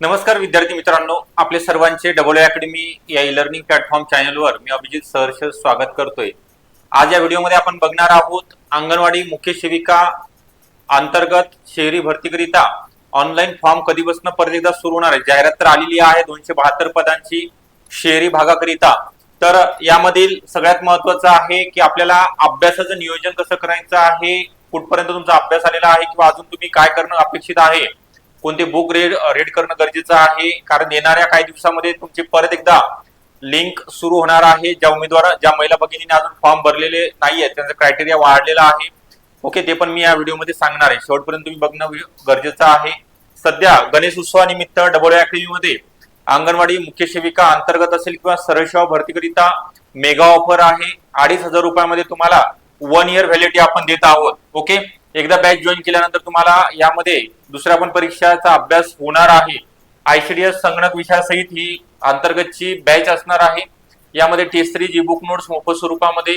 नमस्कार विद्यार्थी मित्रांनो आपले सर्वांचे डबल अकॅडमी या ई लर्निंग प्लॅटफॉर्म चॅनलवर मी अभिजित सहर्ष स्वागत करतोय. आज या व्हिडिओमध्ये आपण बघणार आहोत अंगणवाडी मुख्य सेविका अंतर्गत शहरी भरतीकरिता ऑनलाईन फॉर्म कधीपासून परत एकदा सुरू होणार आहे? जाहिरात तर आलेली आहे दोनशे बहात्तर पदांची शहरी भागाकरिता. तर यामधील सगळ्यात महत्वाचं आहे की आपल्याला अभ्यासाचं नियोजन कसं करायचं आहे? कुठपर्यंत तुमचा अभ्यास आलेला आहे? किंवा अजून तुम्ही काय करणं अपेक्षित आहे? कोणते बुक रेड रेड करणं गरजेचं आहे? कारण येणाऱ्या काही दिवसामध्ये तुमची परत एकदा लिंक सुरू होणार आहे. ज्या उमेदवार ज्या महिला भगिनीने अजून फॉर्म भरलेले नाही आहेत त्यांचा क्रायटेरिया वाढलेला आहे. ओके ते पण मी या व्हिडिओमध्ये सांगणार आहे. शेवटपर्यंत तुम्ही बघणं गरजेचं आहे. सध्या गणेश उत्सवानिमित्त डबल अकॅडमीमध्ये अंगणवाडी मुख्य सेविका अंतर्गत असेल किंवा सरळ सेवा भरतीकरिता मेगा ऑफर आहे. अडीच हजार रुपयामध्ये तुम्हाला वन इयर व्हॅलिडिटी आपण देत आहोत. ओके एकदा बॅच जॉईन केल्यानंतर तुम्हाला यामध्ये दुसऱ्या पण परीक्षाचा अभ्यास होणार आहे. आयसीडीएस संगणक विषयासहित ही अंतर्गतची बॅच असणार आहे. यामध्ये test three G book notes मोफत स्वरूपामध्ये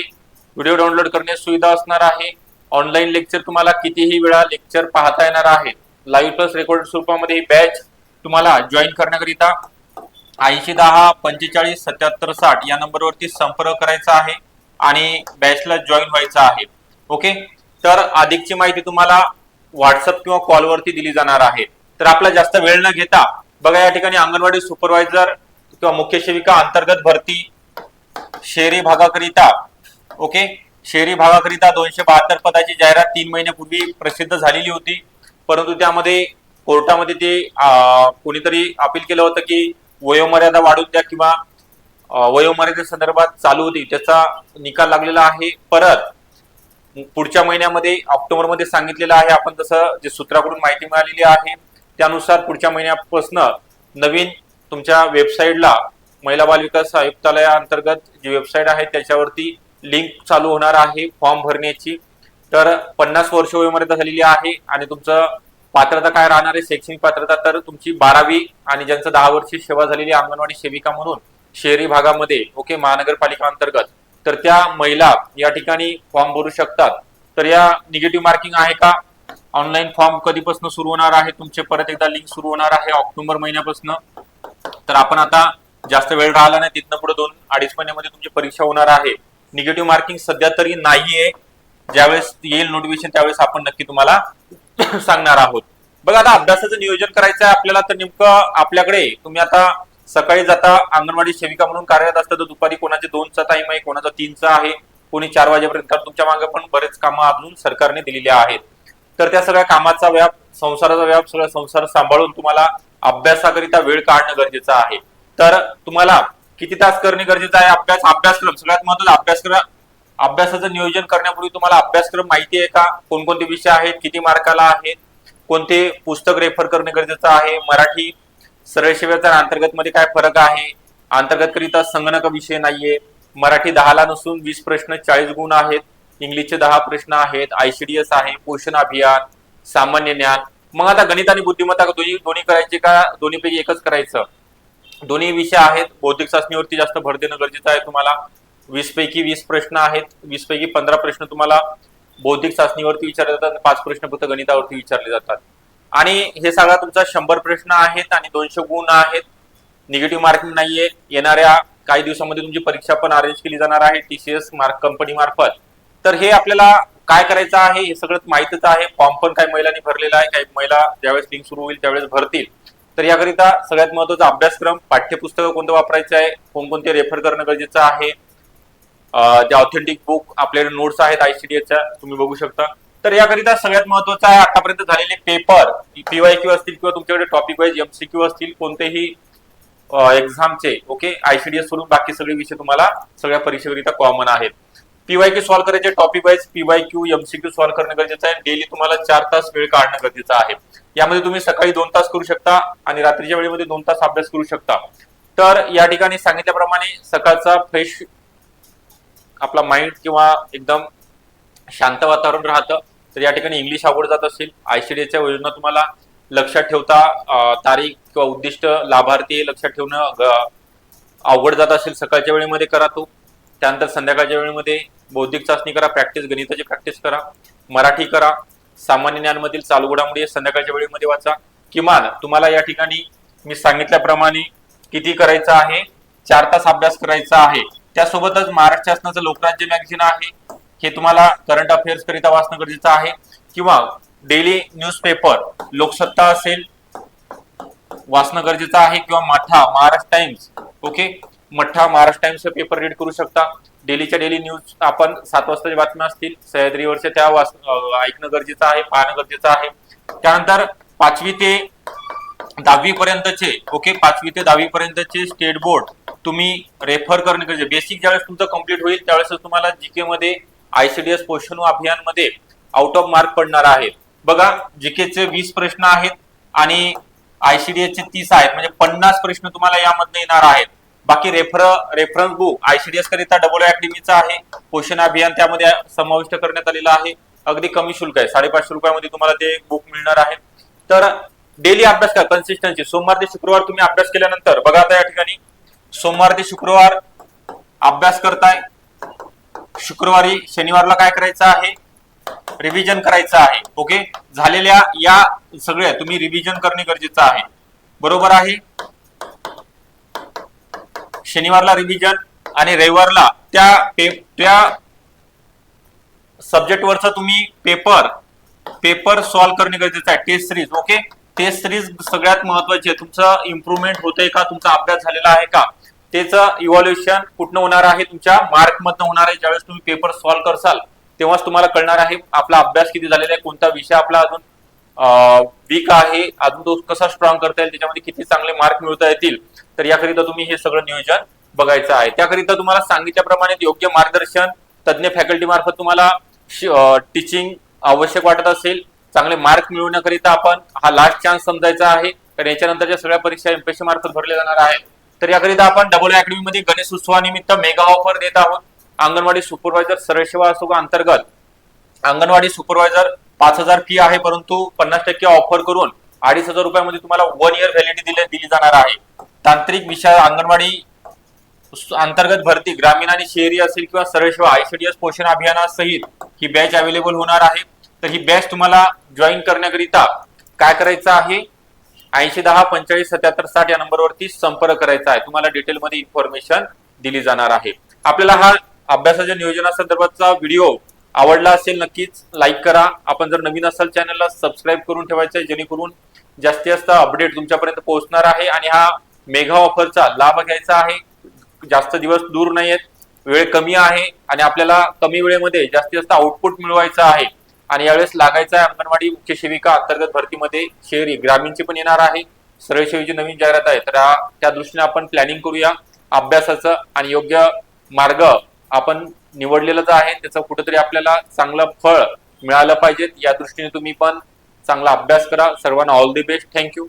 व्हिडिओ डाउनलोड करण्याची सुविधा असणार आहे. ऑनलाईन लेक्चर तुम्हाला कितीही वेळा लेक्चर पाहता येणार आहे लाईव्ह प्लस रेकॉर्ड स्वरूपामध्ये ही बॅच तुम्हाला जॉईन करण्याकरिता ऐंशी दहा पंचेचाळीस सत्याहत्तर साठ या नंबरवरती संपर्क करायचा आहे आणि बॅचला जॉईन व्हायचा आहे. ओके तर अधिकची माहिती तुम्हाला व्हॉट्सअप किंवा कॉलवरती दिली जाणार आहे. तर आपला जास्त वेळ न घेता बघा या ठिकाणी अंगणवाडी सुपरवायझर किंवा मुख्य सेविका अंतर्गत भरती शहरी भागाकरिता ओके शहरी भागाकरिता दोनशे बहात्तर पदाची जाहिरात तीन महिन्यापूर्वी प्रसिद्ध झालेली होती. परंतु त्यामध्ये कोर्टामध्ये ते कोणीतरी अपील केलं होतं की वयोमर्यादा वाढून द्या किंवा वयोमर्यादे संदर्भात चालू होती. त्याचा निकाल लागलेला आहे. परत पुढच्या महिन्यामध्ये ऑक्टोबरमध्ये सांगितलेलं आहे. आपण तसं जे सूत्राकडून माहिती मिळालेली आहे त्यानुसार पुढच्या महिन्यापासून नवीन तुमच्या वेबसाईटला महिला बाल विकास आयुक्तालयाअंतर्गत जी वेबसाईट आहे त्याच्यावरती लिंक चालू होणार आहे फॉर्म भरण्याची. तर पन्नास वर्ष वयोमर्यादा झालेली आहे आणि तुमचं पात्रता काय राहणार आहे? शैक्षणिक पात्रता तर तुमची बारावी आणि ज्यांचं दहा वर्षी सेवा झालेली अंगणवाडी सेविका म्हणून शहरी भागामध्ये ओके महानगरपालिका अंतर्गत. तर त्या महिला या ठिकाणी फॉर्म भरू शकतात. तर या निगेटिव्ह मार्किंग आहे का? ऑनलाईन फॉर्म कधीपासून सुरू होणार आहे? तुमचे परत एकदा लिंक सुरू होणार आहे ऑक्टोबर महिन्यापासून. तर आपण आता जास्त वेळ राहिला नाही तिथनं पुढे दोन अडीच महिन्यामध्ये तुमची परीक्षा होणार आहे. निगेटिव्ह मार्किंग सध्या तरी नाहीये. ज्यावेळेस येईल नोटिफिकेशन त्यावेळेस आपण नक्की तुम्हाला सांगणार आहोत. बघा आता अभ्यासाचं नियोजन करायचं आहे आपल्याला तर नेमकं आपल्याकडे तुम्ही आता सकाळी जाता अंगणवाडी सेविका म्हणून कार्यरत असतात तर दुपारी कोणाचे दोनचा टाइम आहे कोणाचा तीनचा आहे कोणी चार वाजेपर्यंत. तुमच्या मागे पण बरेच कामं अजून सरकारने दिलेली आहेत. तर त्या सगळ्या कामाचा व्याप संसाराचा व्याप सगळा संसार सांभाळून तुम्हाला अभ्यासाकरिता वेळ काढणं गरजेचं आहे. तर तुम्हाला किती तास करणे गरजेचं आहे? अभ्यास अभ्यासक्रम सगळ्यात महत्त्वाचा अभ्यासक्रम अभ्यासाचं नियोजन करण्यापूर्वी तुम्हाला अभ्यासक्रम माहिती आहे का? कोणकोणते विषय आहेत? किती मार्काला आहेत? कोणते पुस्तक रेफर करणे गरजेचं आहे? मराठी सरळ सेवेचा अंतर्गत मध्ये काय फरक आहे? अंतर्गत करिता संगणक विषय नाहीये. मराठी दहाला नसून वीस प्रश्न चाळीस गुण आहेत. इंग्लिशचे दहा प्रश्न आहेत. आयसीडीएस आहे. पोषण अभियान सामान्य ज्ञान. मग आता गणित आणि बुद्धिमत्ता दोन्ही दोन्ही करायचे का? दोन्हीपैकी एकच करायचं. दोन्ही विषय आहेत. बौद्धिक चाचणीवरती जास्त भर देणं गरजेचं आहे तुम्हाला. वीस पैकी वीस प्रश्न आहेत. वीस पैकी पंधरा प्रश्न तुम्हाला बौद्धिक चाचणीवरती विचारले जातात पाच प्रश्न फक्त गणितावरती विचारले जातात. आणि हे सगळा तुमचा शंभर प्रश्न आहेत आणि दोनशे गुण आहेत. निगेटिव्ह मार्किंग नाहीये. येणाऱ्या काही दिवसामध्ये तुमची परीक्षा पण अरेंज केली जाणार आहे. टीसीएस मार्क कंपनी मार्फत. तर हे आपल्याला काय करायचं आहे हे सगळं माहितीच आहे. फॉर्म पण काही महिलांनी भरलेला आहे. काही महिला ज्यावेळेस लिंक सुरू होईल त्यावेळेस भरतील. तर याकरिता सगळ्यात महत्त्वाचा अभ्यासक्रम पाठ्यपुस्तकं कोणतं वापरायचं आहे कोणकोणते रेफर करणं गरजेचं आहे. जे ऑथेंटिक बुक आपल्याकडे नोट्स आहेत आयसीडीएच्या तुम्ही बघू शकता. तर याकरिता सगळ्यात महत्वाचं आहे आतापर्यंत झालेले पेपर पीवाय क्यू असतील किंवा तुमच्याकडे टॉपिक वाईज एमसीक्यू असतील कोणतेही एक्झामचे ओके आयसीडीएस सोडून बाकी सगळे विषय तुम्हाला सगळ्या परीक्षेकरिता कॉमन आहेत. पीवाय क्यू सॉल्व्ह करायचे topic wise P Y Q MCQ solve करणं गरजेचं आहे. डेली तुम्हाला चार तास वेळ काढणं गरजेचं आहे. यामध्ये तुम्ही सकाळी दोन तास करू शकता आणि रात्रीच्या वेळेमध्ये दोन तास अभ्यास करू शकता. तर या ठिकाणी सांगितल्याप्रमाणे सकाळचा फ्रेश आपला माइंड किंवा एकदम शांत वातावरण राहतं. तर या ठिकाणी इंग्लिश आवड जात असेल. आयसीडीएच्या योजना तुम्हाला लक्षात ठेवता तारीख किंवा उद्दिष्ट लाभार्थी लक्षात ठेवणं ग- अवघड जात असेल सकाळच्या वेळेमध्ये करा तो. त्यानंतर संध्याकाळच्या वेळेमध्ये बौद्धिक चाचणी करा प्रॅक्टिस गणिताची प्रॅक्टिस करा मराठी करा सामान्य ज्ञानमधील चालू घडामोडी संध्याकाळच्या वेळेमध्ये वाचा. किमान तुम्हाला या ठिकाणी मी सांगितल्याप्रमाणे किती करायचं आहे चार तास अभ्यास करायचा आहे. त्यासोबतच महाराष्ट्र शासनाचं लोकराज्य मॅगझिन आहे. हे तुम्हाला करंट अफेअर्स करिता वाचणं गरजेचं आहे. किंवा डेली न्यूजपेपर लोकसत्ता असेल वाचणं गरजेचं आहे. किंवा मठा महाराष्ट्र टाइम्स ओके मठा महाराष्ट्र टाइम्स पेपर रीड करू शकता. डेलीच्या डेली न्यूज आपण सात वाजताच्या बातम्या असतील. सह्याद्रीवरच्या त्या वाच ऐकणं गरजेचं आहे पाहणं गरजेचं आहे. त्यानंतर पाचवी ते दहावी पर्यंतचे ओके पाचवी ते दहावी पर्यंतचे स्टेट बोर्ड तुम्ही रेफर करणे गरजेचे बेसिक ज्यावेळेस तुमचं कंप्लीट होईल त्यावेळेस तुम्हाला जीके मध्ये आयसीडीएस पोषण अभियानमध्ये आउट ऑफ मार्क पडणार आहेत. बघा जीकेचे वीस प्रश्न आहेत आणि आयसीडीएस चे तीस आहेत. म्हणजे पन्नास प्रश्न तुम्हाला यामध्ये येणार आहेत. बाकी रेफर रेफरन्स बुक आयसीडीएस करिता डबल अकॅडमीचा आहे. पोषण अभियान त्यामध्ये समाविष्ट करण्यात आलेलं आहे. अगदी कमी शुल्क आहे. साडेपाचशे रुपयामध्ये तुम्हाला ते बुक मिळणार आहे. तर डेली अभ्यास करा. कन्सिस्टन्सी सोमवार ते शुक्रवार तुम्ही अभ्यास केल्यानंतर बघा आता या ठिकाणी सोमवार ते शुक्रवार अभ्यास करताय. शुक्रवारी शनिवारला काय करायचं आहे? रिव्हिजन करायचं आहे. ओके झालेल्या या सगळ्या तुम्ही रिव्हिजन करणे गरजेचं आहे. बरोबर आहे? शनिवारला रिव्हिजन आणि रविवारला त्या पे- त्या सब्जेक्टवरचा तुम्ही पेपर पेपर सॉल्व्ह करणे गरजेचं आहे. Test series okay test series सगळ्यात महत्वाची आहे. तुमचं इम्प्रुव्हमेंट होतंय का? तुमचा अभ्यास झालेला आहे का? त्याचं इव्हॉल्युशन कुठनं होणार आहे तुमच्या मार्क मधनं होणार आहे ज्यावेळेस तुम्ही पेपर सॉल्व्ह करसाल तेव्हाच तुम्हाला कळणार आहे आपला अभ्यास किती झालेला आहे कोणता विषय आपला अजून वीक आहे अजून तो कसा स्ट्रॉंग करता येईल त्याच्यामध्ये किती चांगले मार्क मिळवता येतील तर याकरिता तुम्ही हे सगळं नियोजन बघायचं आहे. त्याकरिता तुम्हाला सांगितल्याप्रमाणे योग्य मार्गदर्शन तज्ज्ञ फॅकल्टी मार्फत तुम्हाला टीचिंग आवश्यक वाटत असेल चांगले मार्क मिळवण्याकरिता आपण हा लास्ट चान्स समजायचा आहे कारण याच्यानंतरच्या सगळ्या परीक्षा एमपीएससी मार्फत भरल्या जाणार आहेत. तर याकरिता आपण डबल अकॅडमी मध्ये गणेश उत्सवानिमित्त मेगा ऑफर देत आहोत. अंगणवाडी सुपरवायझर सरसेवा असो अंतर्गत अंगणवाडी सुपरवायझर पाच हजार फी आहे परंतु पन्नास टक्के ऑफर करून अडीच हजार रुपयामध्ये तुम्हाला वन इयर व्हॅलिडिटी दिली दिली जाणार आहे. तांत्रिक विषय अंगणवाडी अंतर्गत भरती ग्रामीण आणि शहरी असेल किंवा सरसेवा आयसीडीएस पोषण अभियानासहित ही बॅच अवेलेबल होणार आहे. तर ही बॅच तुम्हाला जॉईन करण्याकरिता काय करायचं आहे? ऐंशी दहा पंचेचाळीस सत्याहत्तर साठ या नंबरवरती संपर्क करायचा आहे. तुम्हाला डिटेलमध्ये इन्फॉर्मेशन दिली जाणार आहे. आपल्याला हा अभ्यासाच्या नियोजनासंदर्भातचा व्हिडिओ आवडला असेल नक्कीच लाईक करा. आपण जर नवीन असाल चॅनलला सबस्क्राईब करून ठेवायचं आहे जेणेकरून जास्तीत जास्त अपडेट तुमच्यापर्यंत पोहोचणार आहे आणि हा मेगा ऑफरचा लाभ घ्यायचा आहे. जास्त दिवस दूर नाहीयेत वेळ कमी आहे आणि आपल्याला कमी वेळेमध्ये जास्तीत जास्त आउटपुट मिळवायचं आहे. आणि यावेळेस लागायचं आहे अंगणवाडी मुख्य सेविका अंतर्गत भरतीमध्ये शहरी ग्रामीणची पण येणार आहे. सरळ सेवेची नवीन जाहिरात आहे. तर त्या दृष्टीने आपण प्लॅनिंग करूया. अभ्यासाचं आणि योग्य मार्ग आपण निवडलेलंच आहे त्याचं कुठेतरी आपल्याला चांगलं फळ मिळालं पाहिजे या दृष्टीने तुम्ही पण चांगला अभ्यास करा. सर्वांना ऑल दी बेस्ट थँक्यू